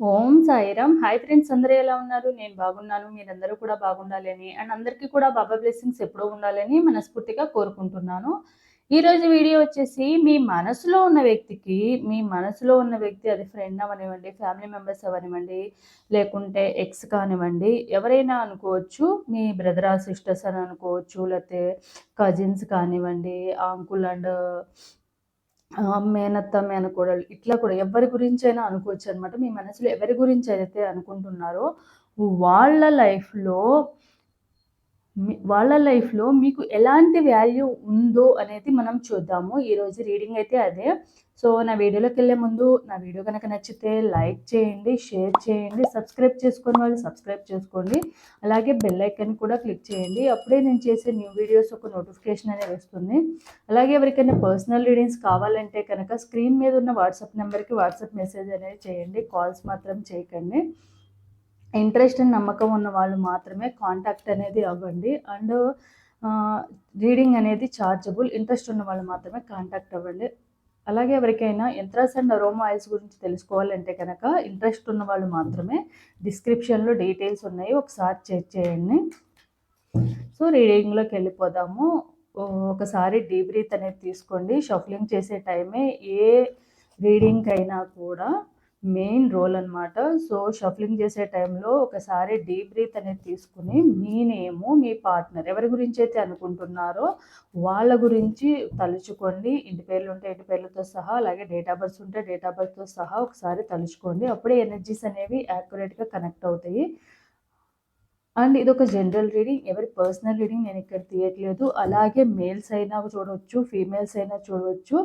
ఓం Sairam. Hi friends అందరూ ఎలా ఉన్నారు? నేను బాగున్నాను మీరందరూ కూడా బాగుండాలని అండ్ అందరికీ కూడా బాబా బ్లెస్సింగ్స్ ఎప్పుడూ ఉండాలని మనస్ఫూర్తిగా కోరుకుంటున్నాను. ఈరోజు వీడియో వచ్చేసి మీ మనసులో ఉన్న వ్యక్తికి మీ మనసులో ఉన్న వ్యక్తి అది ఫ్రెండ్ అవనివ్వండి ఫ్యామిలీ మెంబర్స్ అవనివ్వండి లేకుంటే ఎక్స్ కానివ్వండి ఎవరైనా అనుకోవచ్చు మీ బ్రదర్ సిస్టర్స్ అని అనుకోవచ్చు లేకపోతే కజిన్స్ కానివ్వండి అంకుల్ అండ్ మేనత్త, మేనకోడలు ఇట్లా కూడా ఎవరి గురించైనా అనుకోవచ్చు అనమాట మీ మనసులో ఎవరి గురించి అయితే అనుకుంటున్నారో వాళ్ళ లైఫ్‌లో వాళ్ళ లైఫ్‌లో మీకు ఎలాంటి వాల్యూ ఉందో అనేది మనం చూద్దాము. ఈరోజు రీడింగ్ అయితే అదే. సో, నా వీడియోలోకి వెళ్ళే ముందు నా వీడియో కనుక నచ్చితే లైక్ చేయండి, షేర్ చేయండి, సబ్స్క్రైబ్ చేసుకొని వాళ్ళు సబ్స్క్రైబ్ చేసుకోండి. అలాగే బెల్ ఐకన్ కూడా క్లిక్ చేయండి. అప్పుడే నేను చేసే న్యూ వీడియోస్ ఒక నోటిఫికేషన్ అనేది వస్తుంది. అలాగే ఎవరికైనా పర్సనల్ రీడింగ్స్ కావాలంటే కనుక స్క్రీన్ మీద ఉన్న వాట్సాప్ నెంబర్‌కి వాట్సాప్ మెసేజ్ అనేది చేయండి. కాల్స్ మాత్రం చేయకండి. ఇంట్రెస్ట్ అండ్ నమ్మకం ఉన్న వాళ్ళు మాత్రమే కాంటాక్ట్ అనేది అవ్వండి. అండ్ రీడింగ్ అనేది ఛార్జబుల్ ఇంట్రెస్ట్ ఉన్న వాళ్ళు మాత్రమే కాంటాక్ట్ అవ్వండి. అలాగే ఎవరికైనా ఎంట్రస్ అండ్ అరోమా ఆయిల్స్ గురించి తెలుసుకోవాలంటే కనుక ఇంట్రెస్ట్ ఉన్న వాళ్ళు మాత్రమే డిస్క్రిప్షన్లో డీటెయిల్స్ ఉన్నాయి. ఒకసారి చెక్ చేయండి. సో రీడింగ్లోకి వెళ్ళిపోదాము. ఒకసారి డీ బ్రీత్ అనేది తీసుకోండి. షఫ్లింగ్ చేసే టైమే ఏ రీడింగ్కి అయినా కూడా మెయిన్ రోల్ అనమాట సో షఫ్లింగ్ చేసే టైంలో ఒకసారి డీప్ బ్రీత్ అనేది తీసుకుని మీ నేము మీ పార్ట్నర్ ఎవరి గురించి అయితే అనుకుంటున్నారో వాళ్ళ గురించి తలుచుకోండి. ఇంటి పేర్లు ఉంటే ఇంటి పేర్లతో సహా అలాగే డేట్ ఆఫ్ బర్త్స్ ఉంటే డేట్ ఆఫ్ బర్త్తో సహా ఒకసారి తలుచుకోండి. అప్పుడే ఎనర్జీస్ అనేవి యాక్యురేట్గా కనెక్ట్ అవుతాయి. అండ్ ఇది ఒక జనరల్ రీడింగ్ ఎవరి పర్సనల్ రీడింగ్ నేను ఇక్కడ తీయట్లేదు. అలాగే మేల్స్ అయినా చూడవచ్చు ఫీమేల్స్ అయినా చూడవచ్చు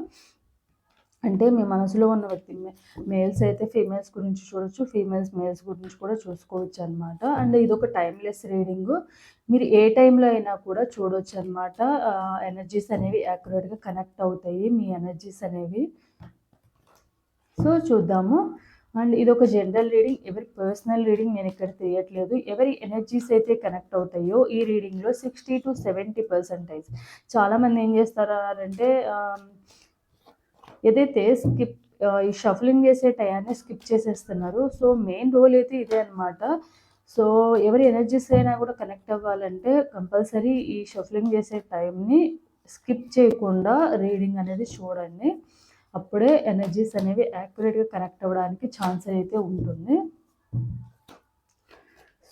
అంటే మీ మనసులో ఉన్న వ్యక్తి మేల్స్ అయితే ఫీమేల్స్ గురించి చూడొచ్చు ఫీమేల్స్ మేల్స్ గురించి కూడా చూసుకోవచ్చు అనమాట అండ్ ఇది ఒక టైమ్లెస్ రీడింగ్. మీరు ఏ టైంలో అయినా కూడా చూడవచ్చు అనమాట ఎనర్జీస్ అనేవి యాక్యురేట్గా కనెక్ట్ అవుతాయి మీ ఎనర్జీస్ అనేవి. సో చూద్దాము. అండ్ ఇది ఒక జనరల్ రీడింగ్. ఎవరి పర్సనల్ రీడింగ్ నేను ఇక్కడ తెలియట్లేదు ఎవరి ఎనర్జీస్ అయితే కనెక్ట్ అవుతాయో ఈ రీడింగ్లో సిక్స్టీ టు సెవెంటీ పర్సెంటేజ్. చాలామంది ఏం చేస్తారంటే ఏదైతే స్కిప్ ఈ షఫలింగ్ చేసే టయాన్ని స్కిప్ చేసేస్తున్నారు. సో మెయిన్ రోల్ అయితే ఇదే అనమాట సో ఎవరి ఎనర్జీస్ అయినా కూడా కనెక్ట్ అవ్వాలంటే కంపల్సరీ ఈ షఫలింగ్ చేసే టైంని స్కిప్ చేయకుండా రీడింగ్ అనేది చూడండి. అప్పుడే ఎనర్జీస్ అనేవి యాక్యురేట్గా కనెక్ట్ అవ్వడానికి ఛాన్స్ అయితే ఉంటుంది.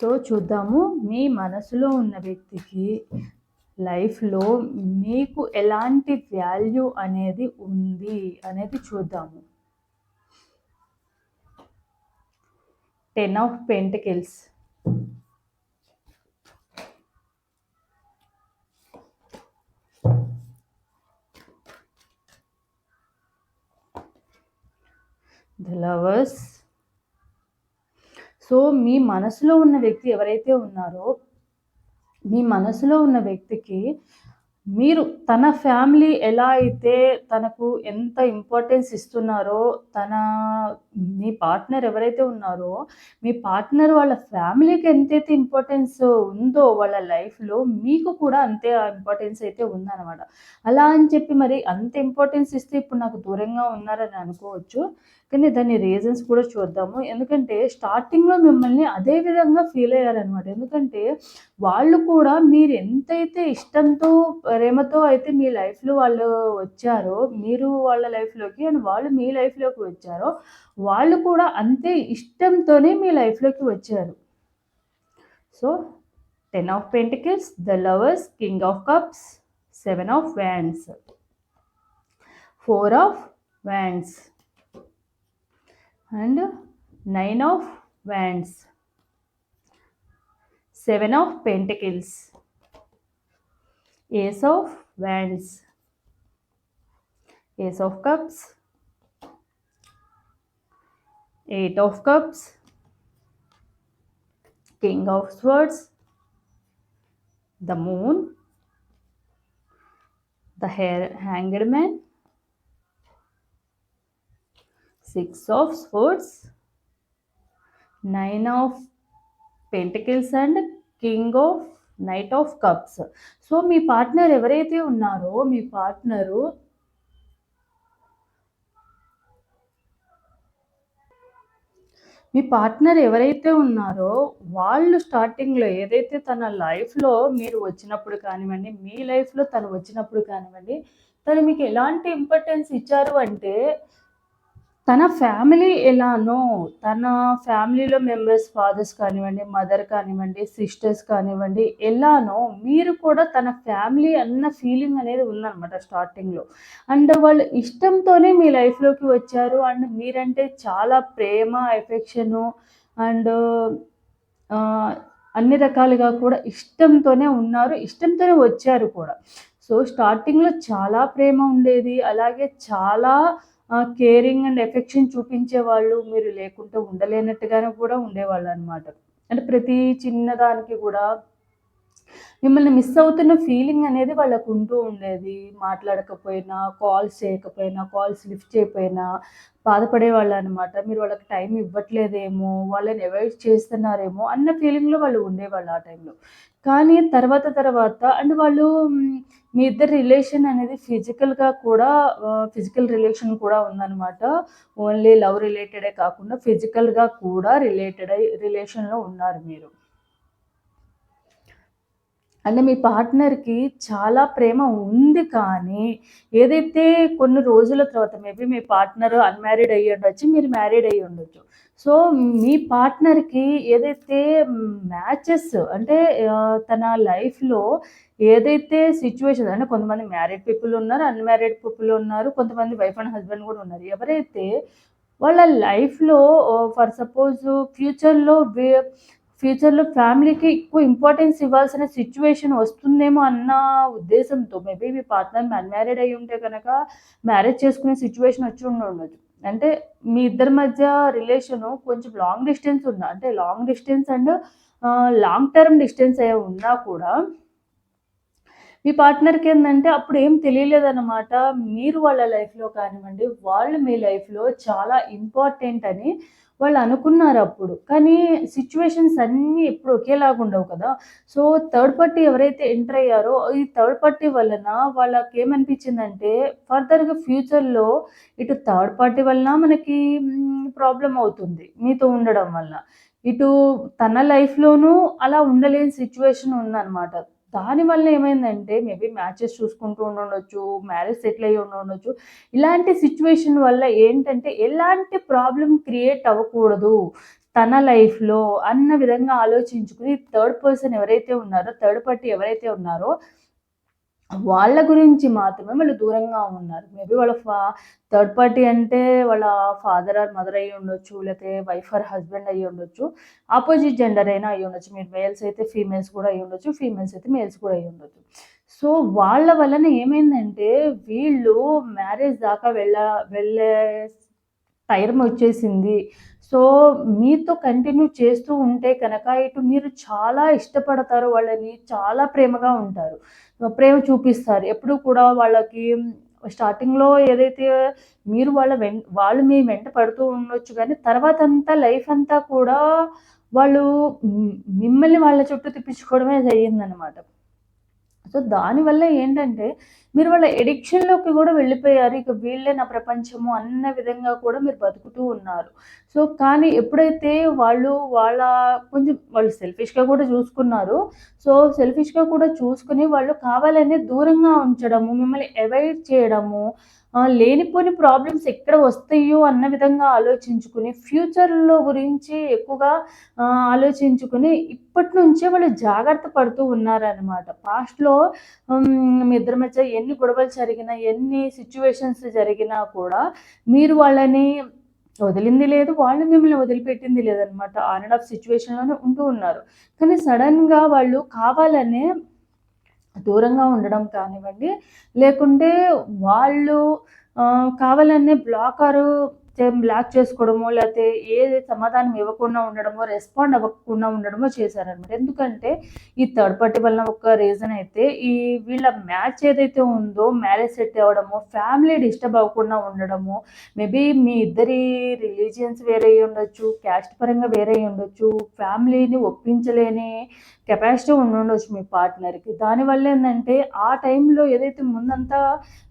సో చూద్దాము. మీ మనసులో ఉన్న వ్యక్తికి లైఫ్లో మీకు ఎలాంటి వాల్యూ అనేది ఉంది అనేది చూద్దాము. Ten of pentacles. The lovers. So మీ మనసులో ఉన్న వ్యక్తి ఎవరైతే ఉన్నారో మీ మనసులో ఉన్న వ్యక్తికి మీరు తన ఫ్యామిలీ ఎలా అయితే తనకు ఎంత ఇంపార్టెన్స్ ఇస్తున్నారో తన మీ పార్ట్నర్ ఎవరైతే ఉన్నారో మీ పార్ట్నర్ వాళ్ళ ఫ్యామిలీకి ఎంతైతే ఇంపార్టెన్స్ ఉందో వాళ్ళ లైఫ్లో మీకు కూడా అంతే ఆ ఇంపార్టెన్స్ అయితే ఉందన్నమాట. అలా అని చెప్పి మరి అంత ఇంపార్టెన్స్ ఇస్తే ఇప్పుడు నాకు దూరంగా ఉన్నారని అనుకోవచ్చు. కానీ దాని రీజన్స్ కూడా చూద్దాము. ఎందుకంటే స్టార్టింగ్లో మిమ్మల్ని అదే విధంగా ఫీల్ అయ్యారనమాట ఎందుకంటే వాళ్ళు కూడా మీరు ఎంతైతే ఇష్టంతో ప్రేమతో అయితే మీ లైఫ్లో వాళ్ళు వచ్చారో మీరు వాళ్ళ లైఫ్లోకి అండ్ వాళ్ళు మీ లైఫ్లోకి వచ్చారో వాళ్ళు కూడా అంతే ఇష్టంతోనే మీ లైఫ్లోకి వచ్చారు. So ten of pentacles the lovers king of cups seven of wands four of wands and nine of wands. Seven of pentacles. Ace of wands. Ace of cups. Eight of cups. King of swords. The moon. The hair hanged man six of sports nine of pentacles and king of knight of cups. So me partner ఎవరైతే ఉన్నారో మీ partner మీ partner ఎవరైతే ఉన్నారో వాళ్ళు స్టార్టింగ్‌లో ఏదైతే తన లైఫ్‌లో మీరు వచ్చినప్పుడు కానివ్వండి, మీ లైఫ్‌లో తను వచ్చినప్పుడు కానివ్వండి, తను మీకు ఎలాంటి ఇంపార్టెన్స్ ఇచ్చారు అంటే తన ఫ్యామిలీ ఎలానో, తన ఫ్యామిలీలో మెంబర్స్ ఫాదర్స్ కానివ్వండి, మదర్ కానివ్వండి, సిస్టర్స్ కానివ్వండి, ఎలానో మీరు కూడా తన ఫ్యామిలీ అన్న ఫీలింగ్ అనేది ఉందనమాట స్టార్టింగ్‌లో. అండ్ వాళ్ళు ఇష్టంతోనే మీ లైఫ్‌లోకి వచ్చారు. అండ్ మీరంటే చాలా ప్రేమ, ఎఫెక్షను అండ్ అన్ని రకాలుగా కూడా ఇష్టంతోనే ఉన్నారు. ఇష్టంతోనే వచ్చారు కూడా. సో, స్టార్టింగ్‌లో చాలా ప్రేమ ఉండేది. అలాగే చాలా కేరింగ్ అండ్ ఎఫెక్షన్ చూపించే వాళ్ళు మీరు లేకుంటే ఉండలేనట్టుగానే కూడా ఉండేవాళ్ళనమాట. అంటే ప్రతి చిన్నదానికి కూడా మిమ్మల్ని మిస్ అవుతున్న ఫీలింగ్ అనేది వాళ్ళకు ఉంటూ ఉండేది. మాట్లాడకపోయినా, కాల్స్ చేయకపోయినా, కాల్స్ లిఫ్ట్ చేయకపోయినా బాధపడేవాళ్ళనమాట. మీరు వాళ్ళకి టైం ఇవ్వట్లేదేమో, వాళ్ళని అవాయిడ్ చేస్తున్నారేమో అన్న ఫీలింగ్‌లో వాళ్ళు ఉండేవాళ్ళు ఆ టైంలో. కానీ తర్వాత తర్వాత అండ్ వాళ్ళు మీ ఇద్దరు రిలేషన్ అనేది ఫిజికల్‌గా కూడా ఫిజికల్ రిలేషన్ కూడా ఉందనమాట. ఓన్లీ లవ్ రిలేటెడే కాకుండా ఫిజికల్‌గా కూడా రిలేటెడ్ అయి రిలేషన్‌లో ఉన్నారు మీరు. అంటే మీ పార్ట్నర్‌కి చాలా ప్రేమ ఉంది కానీ, ఏదైతే కొన్ని రోజుల తర్వాత మేబీ మీ పార్ట్నర్ అన్‌మ్యారీడ్ అయ్యుండొచ్చు. మీరు మ్యారీడ్ అయ్యుండొచ్చు. సో, మీ పార్ట్నర్‌కి ఏదైతే మ్యాచెస్ అంటే తన లైఫ్‌లో ఏదైతే సిచ్యువేషన్ అంటే కొంతమంది మ్యారీడ్ పీపుల్ ఉన్నారు. అన్‌మ్యారీడ్ పీపుల్ ఉన్నారు. కొంతమంది వైఫ్ అండ్ హస్బెండ్ కూడా ఉన్నారు. ఎవరైతే వాళ్ళ లైఫ్‌లో ఫర్ సపోజ్ ఫ్యూచర్‌లో ఫ్యూచర్‌లో ఫ్యామిలీకి ఎక్కువ ఇంపార్టెన్స్ ఇవ్వాల్సిన సిచ్యువేషన్ వస్తుందేమో అన్న ఉద్దేశంతో మేబీ మీ పార్ట్నర్ అన్‌మ్యారీడ్ ఉంటే కనుక మ్యారేజ్ చేసుకునే సిచ్యువేషన్ వచ్చి ఉండుండొచ్చు. అంటే మీ ఇద్దరి మధ్య రిలేషను కొంచెం లాంగ్ డిస్టెన్స్ ఉన్న అంటే long distance and long term distance అయ్యి ఉన్నా కూడా మీ పార్ట్నర్కి ఏంటంటే అప్పుడు ఏం తెలియలేదన్నమాట. మీరు వాళ్ళ లైఫ్‌లో కానివ్వండి, వాళ్ళు మీ లైఫ్‌లో చాలా ఇంపార్టెంట్ అని వాళ్ళు అనుకున్నారు అప్పుడు కానీ సిచ్యువేషన్స్ అన్నీ ఎప్పుడు ఒకేలాగా ఉండవు కదా! సో, థర్డ్ పార్టీ ఎవరైతే ఎంటర్ అయ్యారో ఈ థర్డ్ పార్టీ వలన వాళ్ళకి ఏమనిపించిందంటే ఫర్దర్‌గా ఫ్యూచర్‌లో ఇటు థర్డ్ పార్టీ వలన మనకి ప్రాబ్లం ప్రాబ్లమ్ అవుతుంది. మీతో ఉండడం వలన. ఇటు తన లైఫ్‌లోనూ అలా ఉండలేని సిచ్యువేషన్ ఉందన్నమాట దానివల్ల ఏమైందంటే మేబీ మ్యాచెస్ చూసుకుంటూ ఉండొచ్చు మ్యారేజ్ సెటిల్ అయ్యి ఉండొచ్చు. ఇలాంటి సిచ్యువేషన్ వల్ల ఏంటంటే ఎలాంటి ప్రాబ్లం క్రియేట్ అవ్వకూడదు తన లైఫ్‌లో అన్న విధంగా ఆలోచించుకుని థర్డ్ పర్సన్ ఎవరైతే ఉన్నారో, థర్డ్ పార్టీ ఎవరైతే ఉన్నారో వాళ్ళ గురించి మాత్రమే వాళ్ళు దూరంగా ఉన్నారు. మేబీ వాళ్ళ ఫా థర్డ్ పార్టీ అంటే వాళ్ళ ఫాదర్ ఆర్ మదర్ అయ్యి ఉండొచ్చు. లేకపోతే వైఫ్ ఆర్ హస్బెండ్ అయ్యి ఉండొచ్చు. ఆపోజిట్ జెండర్ అయినా అయ్యి ఉండొచ్చు. మీరు మేల్స్ అయితే ఫీమేల్స్ కూడా అయ్యి ఉండొచ్చు. ఫీమేల్స్ అయితే మేల్స్ కూడా అయ్యి ఉండొచ్చు. సో, వాళ్ళ వలన ఏమైందంటే వీళ్ళు మ్యారేజ్ దాకా వెళ్ళ వెళ్ళే టైం వచ్చేసింది. సో, మీతో కంటిన్యూ చేస్తూ ఉంటే కనుక ఇటు మీరు చాలా ఇష్టపడతారు వాళ్ళని. చాలా ప్రేమగా ఉంటారు. ప్రేమ చూపిస్తారు. ఎప్పుడు కూడా వాళ్ళకి స్టార్టింగ్‌లో ఏదైతే మీరు వాళ్ళ వెం వాళ్ళు మీ వెంట పడుతూ ఉండొచ్చు తర్వాత అంతా లైఫ్ అంతా కూడా వాళ్ళు మిమ్మల్ని వాళ్ళ చుట్టూ తిప్పించుకోవడమే జరిగిందనమాట. సో, దానివల్ల ఏంటంటే మీరు వాళ్ళ ఎడిక్షన్‌లోకి కూడా వెళ్ళిపోయారు. ఇక వీళ్ళే నా ప్రపంచము అన్న విధంగా కూడా మీరు బతుకుతూ ఉన్నారు. సో, కానీ ఎప్పుడైతే వాళ్ళు వాళ్ళ కొంచెం వాళ్ళు సెల్ఫిష్‌గా కూడా చూసుకున్నారు. సో, సెల్ఫిష్‌గా కూడా చూసుకుని వాళ్ళు కావాలనే దూరంగా ఉంచడము, మిమ్మల్ని అవాయిడ్ చేయడము, లేనిపోని ప్రాబ్లమ్స్ ఎక్కడ వస్తాయో అన్న విధంగా ఆలోచించుకుని ఫ్యూచర్‌లో గురించి ఎక్కువగా ఆలోచించుకుని ఇప్పటి నుంచే వాళ్ళు జాగ్రత్త పడుతూ ఉన్నారనమాట. పాస్ట్‌లో మీ ఇద్దరి మధ్య ఎన్ని గొడవలు జరిగినా, ఎన్ని సిచ్యువేషన్స్ జరిగినా కూడా మీరు వాళ్ళని వదిలింది లేదు. వాళ్ళు మిమ్మల్ని వదిలిపెట్టింది లేదనమాట. ఆన్ అండ్ ఆఫ్ సిచ్యువేషన్లోనే ఉంటూ ఉన్నారు. కానీ సడన్గా వాళ్ళు కావాలనే దూరంగా ఉండడం కానివ్వండి, లేకుంటే వాళ్ళు కావాలనే బ్లాకరు బ్లాక్ చేసుకోవడమో, లేకపోతే ఏ సమాధానం ఇవ్వకుండా ఉండడమో, రెస్పాండ్ అవ్వకుండా ఉండడమో చేశారనమాట. ఎందుకంటే ఈ థర్డ్ పార్టీ వలన ఒక రీజన్ అయితే ఈ వీళ్ళ మ్యాచ్ ఏదైతే ఉందో మ్యారేజ్ సెట్ అవ్వడము, ఫ్యామిలీ డిస్టర్బ్ అవ్వకుండా ఉండడము, మేబీ మీ ఇద్దరి రిలీజియన్స్ వేరే ఉండొచ్చు క్యాస్ట్ పరంగా వేరే అయ్యుండొచ్చు, ఫ్యామిలీని ఒప్పించలేని కెపాసిటీ ఉండొచ్చు మీ పార్ట్నర్‌కి. దానివల్ల ఏంటంటే ఆ టైంలో ఏదైతే ముందంతా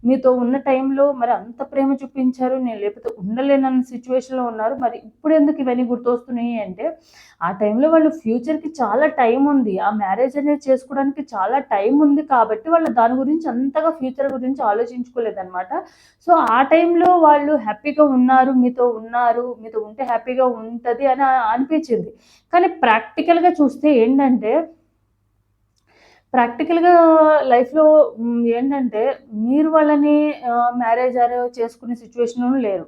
మీతో ఉన్న టైంలో మరి అంత ప్రేమ చూపించారు. నేను లేకపోతే ఉండలేను చేసుకోలేనన్న సిచ్యువేషన్లో ఉన్నారు మరి ఇప్పుడు ఎందుకు ఇవన్నీ గుర్తొస్తున్నాయి అంటే ఆ టైంలో వాళ్ళు ఫ్యూచర్కి చాలా టైం ఉంది. ఆ మ్యారేజ్ అనేది చేసుకోవడానికి చాలా టైం ఉంది కాబట్టి వాళ్ళు దాని గురించి అంతగా ఫ్యూచర్ గురించి ఆలోచించుకోలేదన్నమాట. సో ఆ టైంలో వాళ్ళు హ్యాపీగా ఉన్నారు మీతో ఉన్నారు మీతో ఉంటే హ్యాపీగా ఉంటుంది అని అనిపించింది. కానీ ప్రాక్టికల్గా చూస్తే ఏంటంటే ప్రాక్టికల్‌గా లైఫ్‌లో ఏంటంటే మీరు వాళ్ళని మ్యారేజ్ ఆర్ చేసుకునే సిచ్యువేషన్ లేరు.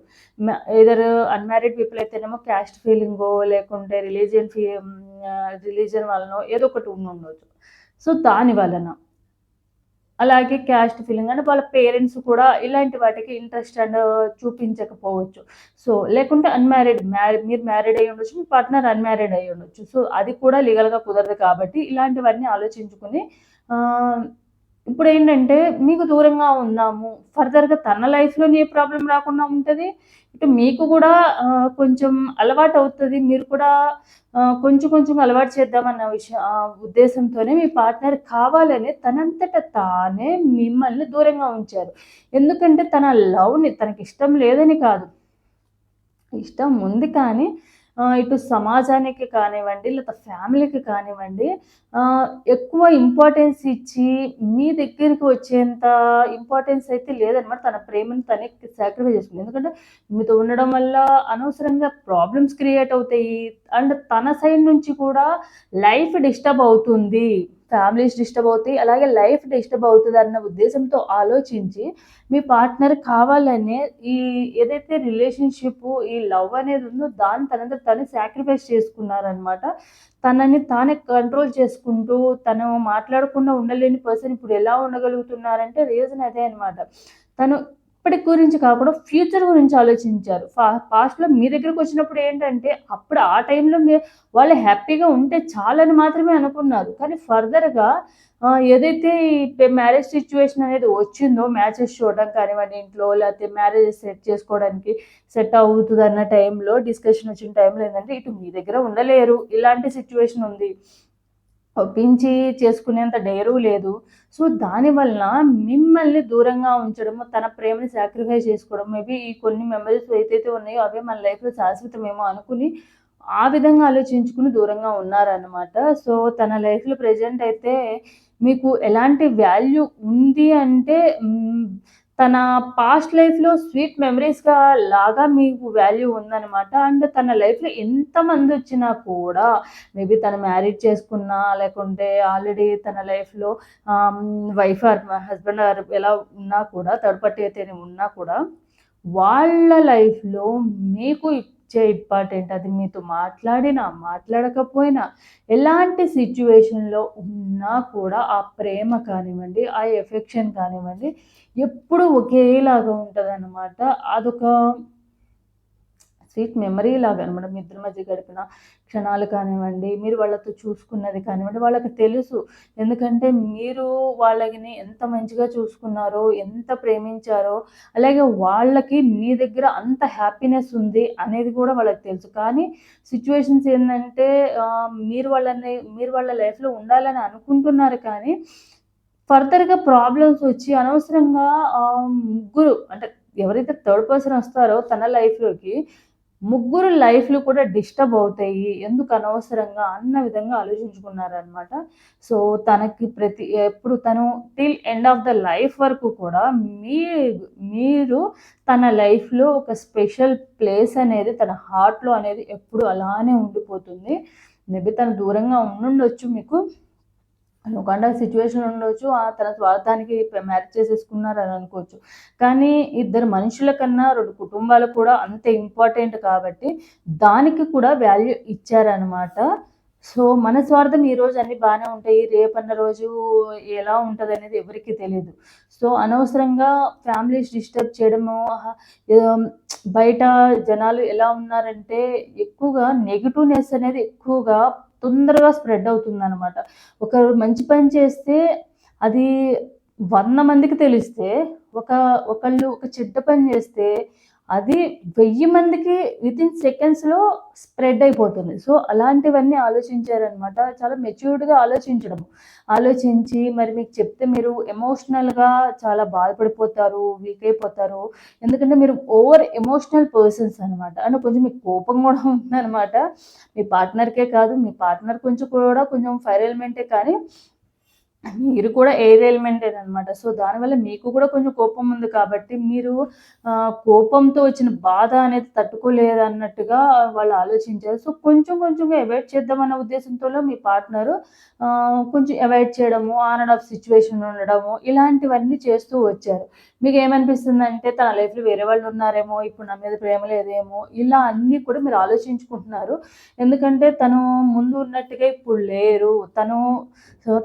ఏదర్ అన్‌మ్యారీడ్ పీపుల్ అయితేనేమో క్యాస్ట్ ఫీలింగో లేకుంటే రిలీజియన్ ఫీ రిలీజియన్ వలనో ఏదో ఒకటి ఉండి ఉండొచ్చు సో, దాని వలన. అలాగే క్యాస్ట్ ఫీలింగ్ అంటే వాళ్ళ పేరెంట్స్ కూడా ఇలాంటి వాటికి ఇంట్రెస్ట్ అండ్ చూపించకపోవచ్చు. సో, లేకుంటే అన్‌మ్యారీడ్ మ్యారీ మీరు మ్యారీడ్ అయ్యి ఉండొచ్చు. మీ పార్ట్నర్ అన్‌మ్యారీడ్ అయ్యి ఉండొచ్చు. సో, అది కూడా లీగల్‌గా కుదరదు కాబట్టి ఇలాంటివన్నీ ఆలోచించుకొని ఇప్పుడు ఇప్పుడేంటంటే మీకు దూరంగా ఉందాము. ఫర్దర్‌గా తన లైఫ్‌లోని ఏ ప్రాబ్లం రాకుండా ఉంటుంది ఇటు మీకు కూడా కొంచెం అలవాటు అవుతుంది మీరు కూడా కొంచెం కొంచెం అలవాటు చేద్దామన్న విషయం ఉద్దేశంతోనే మీ పార్ట్నర్ కావాలనే తనంతట తానే మిమ్మల్ని దూరంగా ఉంచారు. ఎందుకంటే తన లవ్‌ని తనకి ఇష్టం లేదని కాదు. ఇష్టం ఉంది కానీ ఇటు సమాజానికి కానివ్వండి, లేదా ఫ్యామిలీకి కానివ్వండి ఎక్కువ ఇంపార్టెన్స్ ఇచ్చి మీ దగ్గరికి వచ్చేంత ఇంపార్టెన్స్ అయితే లేదనమాట. తన ప్రేమను తనే సాక్రిఫైస్ చేసుకుంది. ఎందుకంటే మీతో ఉండడం వల్ల అనవసరంగా ప్రాబ్లమ్స్ క్రియేట్ అవుతాయి. అండ్ తన సైడ్ నుంచి కూడా లైఫ్ డిస్టర్బ్ అవుతుంది. ఫ్యామిలీస్ డిస్టర్బ్ అవుతాయి. అలాగే లైఫ్ డిస్టర్బ్ అవుతుంది అన్న ఉద్దేశంతో ఆలోచించి మీ పార్ట్నర్ కావాలనే ఈ ఏదైతే రిలేషన్షిప్ ఈ లవ్ అనేది ఉందో దాన్ని తనంత తను సాక్రిఫైస్ చేసుకున్నారనమాట. తనని తానే కంట్రోల్ చేసుకుంటూ తను మాట్లాడకుండా ఉండలేని పర్సన్ ఇప్పుడు ఎలా ఉండగలుగుతున్నారంటే రీజన్ అదే అనమాట. తను ఇప్పటి గురించి కాకుండా ఫ్యూచర్ గురించి ఆలోచించారు. ఫా పాస్ట్‌లో మీ దగ్గరకొచ్చినప్పుడు ఏంటంటే అప్పుడు ఆ టైంలో మీ వాళ్ళు హ్యాపీగా ఉంటే చాలని మాత్రమే అనుకున్నారు. కానీ ఫర్దర్‌గా ఏదైతే ఈ మ్యారేజ్ సిచ్యువేషన్ అనేది వచ్చిందో మ్యాచెస్ చూడడం కానివ్వండి ఇంట్లో లేకపోతే మ్యారేజ్ సెట్ చేసుకోవడానికి సెట్ అవుతదన్న టైంలో డిస్కషన్ వచ్చిన టైంలో ఏంటంటే ఇటు మీ దగ్గర ఉండలేరు. ఇలాంటి సిచ్యువేషన్ ఉంది. ఒప్పించి చేసుకునేంత డేరు లేదు. సో, దానివల్ల మిమ్మల్ని దూరంగా ఉంచడము, తన ప్రేమని సాక్రిఫైస్ చేసుకోవడం మేబీ ఈ కొన్ని మెమరీస్ ఏదైతే ఉన్నాయో అవే మన లైఫ్‌లో శాశ్వతమేమో అనుకుని ఆ విధంగా ఆలోచించుకుని దూరంగా ఉన్నారనమాట. సో, తన లైఫ్‌లో ప్రెజెంట్ అయితే మీకు ఎలాంటి వాల్యూ ఉంది అంటే తన పాస్ట్ లైఫ్‌లో స్వీట్ మెమరీస్గా లాగా మీకు వాల్యూ ఉందనమాట. అండ్ తన లైఫ్‌లో ఎంతమంది వచ్చినా కూడా మేబీ తను మ్యారేజ్ చేసుకున్నా లేకుంటే ఆల్రెడీ తన లైఫ్‌లో వైఫ్ ఆర్ హస్బెండ్ ఆర్ ఎలా ఉన్నా కూడా థర్డ్ పార్టీ అయితేనే ఉన్నా కూడా వాళ్ళ లైఫ్‌లో మీకు ఇచ్చే ఇంపార్టెంట్. అది మీతో మాట్లాడినా, మాట్లాడకపోయినా ఎలాంటి సిచ్యువేషన్లో ఉన్నా కూడా ఆ ప్రేమ కానివ్వండి, ఆ ఎఫెక్షన్ కానివ్వండి ఎప్పుడూ ఒకేలాగా ఉంటుంది అన్నమాట అదొక స్వీట్ మెమరీ లాగా అనమాట. మీ ఇద్దరి మధ్య గడిపిన క్షణాలు కానివ్వండి, మీరు వాళ్ళతో చూసుకున్నది కానివ్వండి, వాళ్ళకి తెలుసు. ఎందుకంటే మీరు వాళ్ళని ఎంత మంచిగా చూసుకున్నారో, ఎంత ప్రేమించారో, అలాగే వాళ్ళకి మీ దగ్గర అంత హ్యాపీనెస్ ఉంది అనేది కూడా వాళ్ళకి తెలుసు. కానీ సిచ్యువేషన్స్ ఏంటంటే మీరు వాళ్ళని మీరు వాళ్ళ లైఫ్‌లో ఉండాలని అనుకుంటున్నారు కానీ ఫర్దర్‌గా ప్రాబ్లమ్స్ వచ్చి అనవసరంగా ముగ్గురు అంటే ఎవరైతే థర్డ్ పర్సన్ వస్తారో తన లైఫ్‌లోకి ముగ్గురు లైఫ్‌లు కూడా డిస్టర్బ్ అవుతాయి. ఎందుకు అనవసరంగా అన్న విధంగా ఆలోచించుకున్నారనమాట. సో, తనకి ప్రతి ఎప్పుడు తను till end of the life వరకు కూడా మీ మీరు తన లైఫ్‌లో ఒక స్పెషల్ ప్లేస్ అనేది తన హార్ట్‌లో అనేది ఎప్పుడు అలానే ఉండిపోతుంది. మేబీ తను దూరంగా ఉండుండొచ్చు మీకు. అనుకోకుండా సిచ్యువేషన్ ఉండొచ్చు. తన స్వార్థానికి మ్యారేజ్ మ్యారేజ్ చేసేసుకున్నారని అనుకోవచ్చు. కానీ ఇద్దరు మనుషుల కన్నా రెండు కుటుంబాలు కూడా అంత ఇంపార్టెంట్ కాబట్టి దానికి కూడా వాల్యూ ఇచ్చారనమాట. సో, మన స్వార్థం ఈరోజు అన్నీ బాగానే ఉంటాయి. రేపన్న రోజు ఎలా ఉంటదనేది ఎవరికీ తెలియదు సో, అనవసరంగా ఫ్యామిలీస్ డిస్టర్బ్ చేయడము బయట జనాలు ఎలా ఉన్నారంటే ఎక్కువగా నెగిటివ్నెస్ అనేది ఎక్కువగా తొందరగా స్ప్రెడ్ అవుతుందనమాట. ఒకరు మంచి పని చేస్తే అది వంద మందికి తెలిస్తే ఒక ఒకళ్ళు ఒక చెడ్డ పని చేస్తే అది వెయ్యి మందికి విత్ ఇన్ సెకండ్స్లో స్ప్రెడ్ అయిపోతుంది. సో అలాంటివన్నీ ఆలోచించారనమాట చాలా మెచ్యూర్డ్గా ఆలోచించడం. ఆలోచించి మరి మీకు చెప్తే మీరు ఎమోషనల్గా చాలా బాధపడిపోతారు వీక్ అయిపోతారు. ఎందుకంటే మీరు ఓవర్ ఎమోషనల్ పర్సన్స్ అనమాట అంటే కొంచెం మీకు కోపం కూడా ఉందనమాట మీ పార్ట్నర్కే కాదు మీ పార్ట్నర్ కొంచెం కూడా కొంచెం ఫైర్ ఎలిమెంటే కానీ మీరు కూడా ఎయిర్ ఎలిమెంటే అనమాట సో దానివల్ల మీకు కూడా కొంచెం కోపం ఉంది కాబట్టి మీరు కోపంతో వచ్చిన బాధ అనేది తట్టుకోలేదు అన్నట్టుగా వాళ్ళు ఆలోచించారు. సో కొంచెం కొంచెంగా అవాయిడ్ చేద్దామన్న ఉద్దేశంతో మీ పార్ట్నరు కొంచెం అవాయిడ్ చేయడము ఆన్ అండ్ ఆఫ్ సిచ్యువేషన్ ఉండడము ఇలాంటివన్నీ చేస్తూ వచ్చారు. మీకు ఏమనిపిస్తుంది అంటే తన లైఫ్లో వేరే వాళ్ళు ఉన్నారేమో ఇప్పుడు నా మీద ప్రేమ లేదేమో ఇలా అన్నీ కూడా మీరు ఆలోచించుకుంటున్నారు. ఎందుకంటే తను ముందు ఉన్నట్టుగా ఇప్పుడు లేరు. తను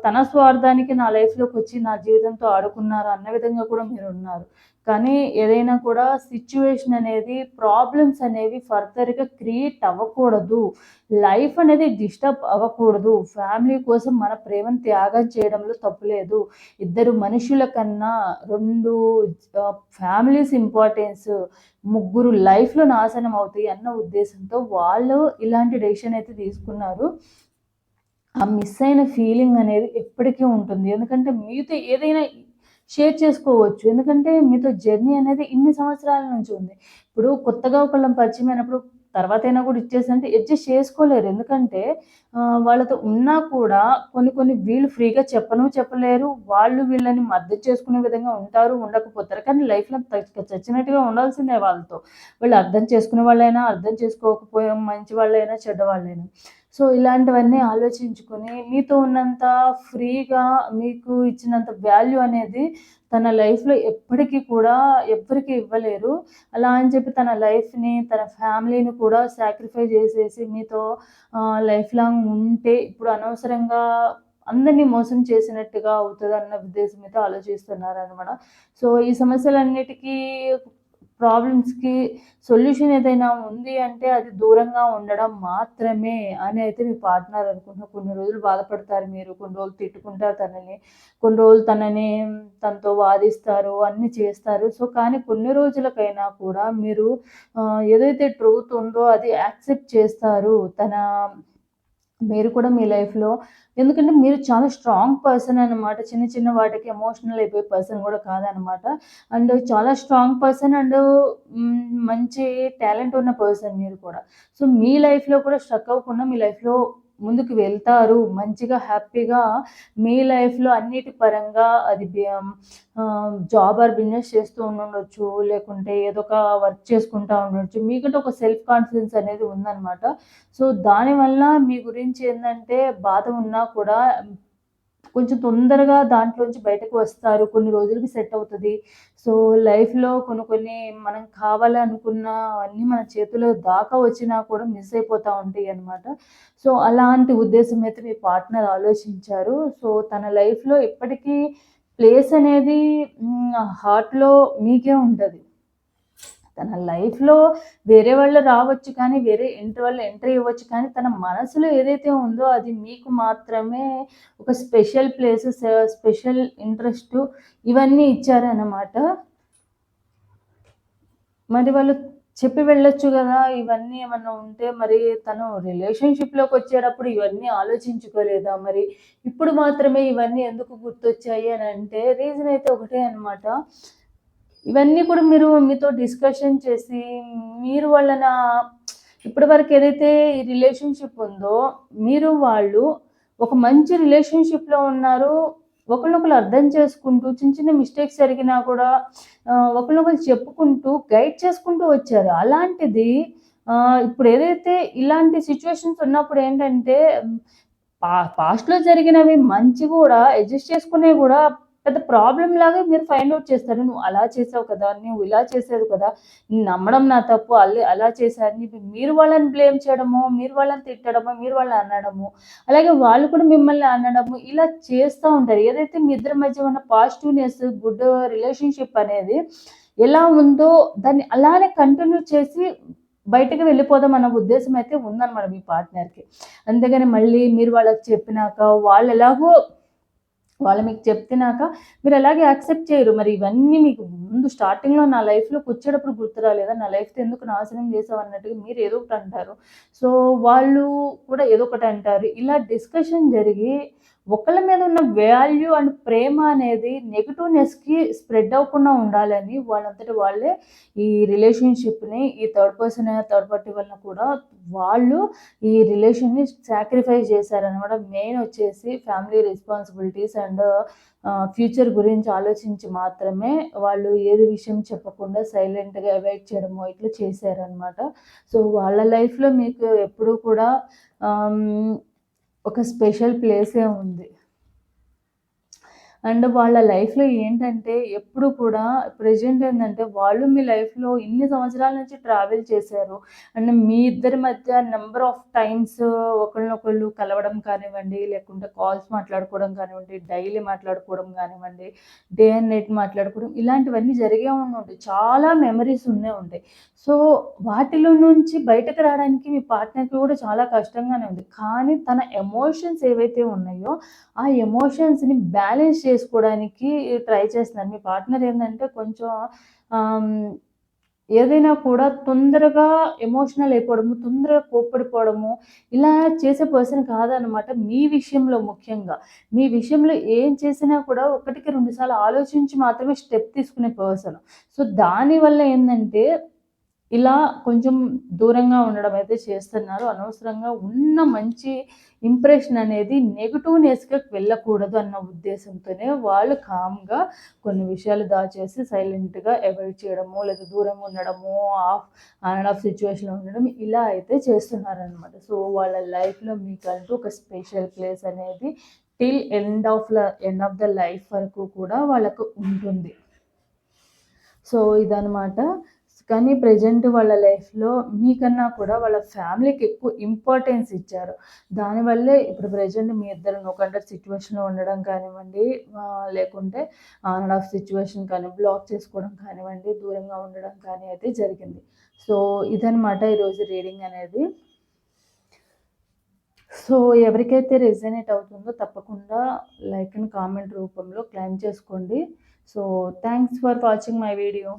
తన స్వార్థ స్వార్థానికి నా లైఫ్లోకి వచ్చి నా జీవితంతో ఆడుకున్నారు అన్న విధంగా కూడా మీరు ఉన్నారు. కానీ ఏదైనా కూడా సిచ్యువేషన్ అనేది ప్రాబ్లమ్స్ అనేవి ఫర్దర్గా క్రియేట్ అవ్వకూడదు. లైఫ్ అనేది డిస్టర్బ్ అవ్వకూడదు. ఫ్యామిలీ కోసం మన ప్రేమను త్యాగం చేయడంలో తప్పులేదు ఇద్దరు మనుషుల కన్నా రెండు ఫ్యామిలీస్ ఇంపార్టెన్స్ ముగ్గురు లైఫ్లో నాశనం అవుతాయి అన్న ఉద్దేశంతో వాళ్ళు ఇలాంటి డెసిషన్ అయితే తీసుకున్నారు. ఆ మిస్ అయిన ఫీలింగ్ అనేది ఎప్పటికీ ఉంటుంది. ఎందుకంటే మీతో ఏదైనా షేర్ చేసుకోవచ్చు. ఎందుకంటే మీతో జర్నీ అనేది ఇన్ని సంవత్సరాల నుంచి ఉంది. ఇప్పుడు కొత్తగా ఒకళ్ళం పరిచయం అయినప్పుడు తర్వాత అయినా కూడా ఇచ్చేసంటే అడ్జస్ట్ చేసుకోలేరు. ఎందుకంటే వాళ్ళతో ఉన్నా కూడా కొన్ని కొన్ని వీళ్ళు ఫ్రీగా చెప్పను చెప్పలేరు. వాళ్ళు వీళ్ళని మద్దతు చేసుకునే విధంగా ఉంటారు ఉండకపోతారు. కానీ లైఫ్లో చచ్చినట్టుగా ఉండాల్సిందే వాళ్ళతో. వాళ్ళు అర్థం చేసుకునే వాళ్ళైనా అర్థం చేసుకోకపోయే మంచి వాళ్ళైనా చెడ్డ వాళ్ళైనా. సో ఇలాంటివన్నీ ఆలోచించుకొని మీతో ఉన్నంత ఫ్రీగా మీకు ఇచ్చినంత వాల్యూ అనేది తన లైఫ్లో ఎప్పటికీ కూడా ఎవ్వరికి ఇవ్వలేరు. అలా అని చెప్పి తన లైఫ్ని తన ఫ్యామిలీని కూడా సాక్రిఫై చేసేసి మీతో లైఫ్ లాంగ్ ఉంటే ఇప్పుడు అనవసరంగా అందరినీ మోసం చేసినట్టుగా అవుతుంది అన్న ఉద్దేశం అయితే ఆలోచిస్తున్నారు అనమాట సో ఈ సమస్యలన్నిటికీ ప్రాబ్లమ్స్కి సొల్యూషన్ ఏదైనా ఉంది అంటే అది దూరంగా ఉండడం మాత్రమే అని అయితే మీ పార్ట్నర్ అనుకుంటున్నా కొన్ని రోజులు బాధపడతారు మీరు కొన్ని రోజులు తిట్టుకుంటారు తనని కొన్ని రోజులు తనని తనతో వాదిస్తారు అన్నీ చేస్తారు. సో కానీ కొన్ని రోజులకైనా కూడా మీరు ఏదైతే ట్రూత్ ఉందో అది యాక్సెప్ట్ చేస్తారు తన మీరు కూడా మీ లైఫ్లో ఎందుకంటే మీరు చాలా స్ట్రాంగ్ పర్సన్ అనమాట చిన్న చిన్న వాటికి ఎమోషనల్ అయిపోయే పర్సన్ కూడా కాదనమాట అండ్ చాలా స్ట్రాంగ్ పర్సన్ అండ్ మంచి టాలెంట్ ఉన్న పర్సన్ మీరు కూడా. సో మీ లైఫ్లో కూడా స్ట్రక్ అవ్వకుండా మీ లైఫ్లో ముందుకు వెళ్తారు. మంచిగా హ్యాపీగా మీ లైఫ్లో అన్నిటి పరంగా అది జాబ్ ఆర్ బిజినెస్ చేస్తూ ఉండొచ్చు లేకుంటే ఏదో ఒక వర్క్ చేసుకుంటూ ఉండొచ్చు మీకంటే ఒక సెల్ఫ్ కాన్ఫిడెన్స్ అనేది ఉందన్నమాట. సో దానివల్ల మీ గురించి ఏంటంటే బాధ ఉన్నా కూడా కొంచెం తొందరగా దాంట్లోంచి బయటకు వస్తారు. కొన్ని రోజులకి సెట్ అవుతుంది. సో లైఫ్లో కొన్ని కొన్ని మనం కావాలనుకున్న అన్నీ మన చేతిలో దాకా వచ్చినా కూడా మిస్ అయిపోతూ ఉంటాయి అనమాట సో అలాంటి ఉద్దేశం అయితే మీ పార్ట్నర్ ఆలోచించారు. సో తన లైఫ్లో ఇప్పటికీ ప్లేస్ అనేది హార్ట్లో మీకే ఉంటుంది. తన లైఫ్లో వేరే వాళ్ళు రావచ్చు కానీ వేరే ఇంటి వాళ్ళు ఎంట్రీ ఇవ్వచ్చు కానీ తన మనసులో ఏదైతే ఉందో అది మీకు మాత్రమే ఒక స్పెషల్ ప్లేస్ స్పెషల్ ఇంట్రెస్ట్ ఇవన్నీ ఇచ్చారన్నమాట. మరి వాళ్ళు చెప్పి వెళ్ళొచ్చు కదా ఇవన్నీ ఏమన్నా ఉంటే మరి తను రిలేషన్షిప్లోకి వచ్చేటప్పుడు ఇవన్నీ ఆలోచించుకోలేదా మరి? ఇప్పుడు మాత్రమే ఇవన్నీ ఎందుకు గుర్తొచ్చాయి అని అంటే రీజన్ అయితే ఒకటే అనమాట ఇవన్నీ కూడా మీరు మీతో డిస్కషన్ చేసి మీరు వాళ్ళన ఇప్పటి వరకు ఏదైతే ఈ రిలేషన్షిప్ ఉందో మీరు వాళ్ళు ఒక మంచి రిలేషన్షిప్లో ఉన్నారు ఒకరినొకరు అర్థం చేసుకుంటూ చిన్న చిన్న మిస్టేక్స్ జరిగినా కూడా ఒకరినొకరు చెప్పుకుంటూ గైడ్ చేసుకుంటూ వచ్చారు. అలాంటిది ఇప్పుడు ఏదైతే ఇలాంటి సిచ్యువేషన్స్ ఉన్నప్పుడు ఏంటంటే పా పాస్ట్లో జరిగినవి మంచి కూడా అడ్జస్ట్ చేసుకునే కూడా పెద్ద ప్రాబ్లం లాగా మీరు ఫైండ్ అవుట్ చేస్తారు. నువ్వు అలా చేసావు కదా నువ్వు ఇలా చేసేది కదా నమ్మడం నా తప్పు అల్లి అలా చేశాను మీరు వాళ్ళని బ్లేమ్ చేయడము మీరు వాళ్ళని తిట్టడము మీరు వాళ్ళని అనడము అలాగే వాళ్ళు కూడా మిమ్మల్ని అనడము ఇలా చేస్తూ ఉంటారు. ఏదైతే మీ ఇద్దరి మధ్య ఉన్న పాజిటివ్నెస్ గుడ్ రిలేషన్షిప్ అనేది ఎలా ఉందో దాన్ని అలానే కంటిన్యూ చేసి బయటకు వెళ్ళిపోదాం అన్న ఉద్దేశం అయితే ఉందన్నమాట మీ పార్ట్నర్కి అంతేగాని మళ్ళీ మీరు వాళ్ళకి చెప్పినాక వాళ్ళు ఎలాగో వాళ్ళు మీకు చెప్తున్నాక మీరు అలాగే యాక్సెప్ట్ చేయరు. మరి ఇవన్నీ మీకు ముందు స్టార్టింగ్లో నా లైఫ్లో వచ్చేటప్పుడు గుర్తు రాలేదా? నా లైఫ్తో ఎందుకు నాశనం చేసావు అన్నట్టుగా మీరు ఏదో ఒకటి అంటారు. సో వాళ్ళు కూడా ఏదో ఒకటి అంటారు. ఇలా డిస్కషన్ జరిగి ఒకళ్ళ మీద ఉన్న వాల్యూ అండ్ ప్రేమ అనేది నెగిటివ్నెస్కి స్ప్రెడ్ అవ్వకుండా ఉండాలని వాళ్ళంతటి వాళ్ళే ఈ రిలేషన్షిప్ని ఈ థర్డ్ పర్సన్ థర్డ్ పార్టీ వల్ల కూడా వాళ్ళు ఈ రిలేషన్ని సాక్రిఫైస్ చేశారనమాట మెయిన్ వచ్చేసి ఫ్యామిలీ రెస్పాన్సిబిలిటీస్ అండ్ ఫ్యూచర్ గురించి ఆలోచించి మాత్రమే వాళ్ళు ఏది విషయం చెప్పకుండా సైలెంట్గా అవాయిడ్ చేయడమో ఇట్లా చేశారనమాట సో వాళ్ళ లైఫ్లో మీకు ఎప్పుడూ కూడా ఒక స్పెషల్ ప్లేసే ఉంది. అండ్ వాళ్ళ లైఫ్లో ఏంటంటే ఎప్పుడు కూడా ప్రజెంట్ ఏంటంటే వాళ్ళు మీ లైఫ్లో ఇన్ని సంవత్సరాల నుంచి ట్రావెల్ చేశారు. అండ్ మీ ఇద్దరి మధ్య నెంబర్ ఆఫ్ టైమ్స్ ఒకళ్ళనొకళ్ళు కలవడం కానివ్వండి లేకుంటే కాల్స్ మాట్లాడుకోవడం కానివ్వండి డైలీ మాట్లాడుకోవడం కానివ్వండి డే అండ్ నైట్ మాట్లాడుకోవడం ఇలాంటివన్నీ జరిగే ఉంటాయి చాలా మెమరీస్ ఉన్నే ఉంటాయి. సో వాటిలో నుంచి బయటకు రావడానికి మీ పార్ట్నర్కి కూడా చాలా కష్టంగానే ఉంది. కానీ తన ఎమోషన్స్ ఏవైతే ఉన్నాయో ఆ ఎమోషన్స్ని బ్యాలెన్స్ చేసుకోవడానికి ట్రై చేస్తున్నారు. మీ పార్ట్నర్ ఏంటంటే కొంచెం ఏదైనా కూడా తొందరగా ఎమోషనల్ అయిపోవడము తొందరగా కోప్పడిపోవడము ఇలా చేసే పర్సన్ కాదనమాట. మీ విషయంలో ముఖ్యంగా. మీ విషయంలో ఏం చేసినా కూడా ఒకటికి రెండుసార్లు ఆలోచించి మాత్రమే స్టెప్ తీసుకునే పర్సన్. సో దానివల్ల ఏంటంటే ఇలా కొంచెం దూరంగా ఉండడం అయితే చేస్తున్నారు. అనవసరంగా ఉన్న మంచి ఇంప్రెషన్ అనేది నెగిటివ్నెస్గా వెళ్ళకూడదు అన్న ఉద్దేశంతోనే వాళ్ళు కామ్గా కొన్ని విషయాలు దాచేసి సైలెంట్గా అవాయిడ్ చేయడము లేదా దూరంగా ఉండడము ఆఫ్ ఆన్ ఆఫ్ సిచ్యువేషన్లో ఉండడం ఇలా అయితే చేస్తున్నారనమాట సో వాళ్ళ లైఫ్లో మీకంటూ ఒక స్పెషల్ ప్లేస్ అనేది till end of end of the life వరకు కూడా వాళ్ళకు ఉంటుంది. సో ఇదనమాట కానీ ప్రజెంట్ వాళ్ళ లైఫ్లో మీకన్నా కూడా వాళ్ళ ఫ్యామిలీకి ఎక్కువ ఇంపార్టెన్స్ ఇచ్చారు. దానివల్లే ఇప్పుడు ప్రజెంట్ మీ ఇద్దరు నోకంటే సిచ్యువేషన్లో ఉండడం కానివ్వండి లేకుంటే ఆన్ అండ్ ఆఫ్ సిచ్యువేషన్ కానీ బ్లాక్ చేసుకోవడం కానివ్వండి దూరంగా ఉండడం కానీ అయితే జరిగింది. సో ఇదనమాట ఈరోజు రీడింగ్ అనేది. సో ఎవరికైతే రెజనేట్ అవుతుందో తప్పకుండా లైక్ అండ్ కామెంట్ రూపంలో క్లైమ్ చేసుకోండి. So thanks for watching my video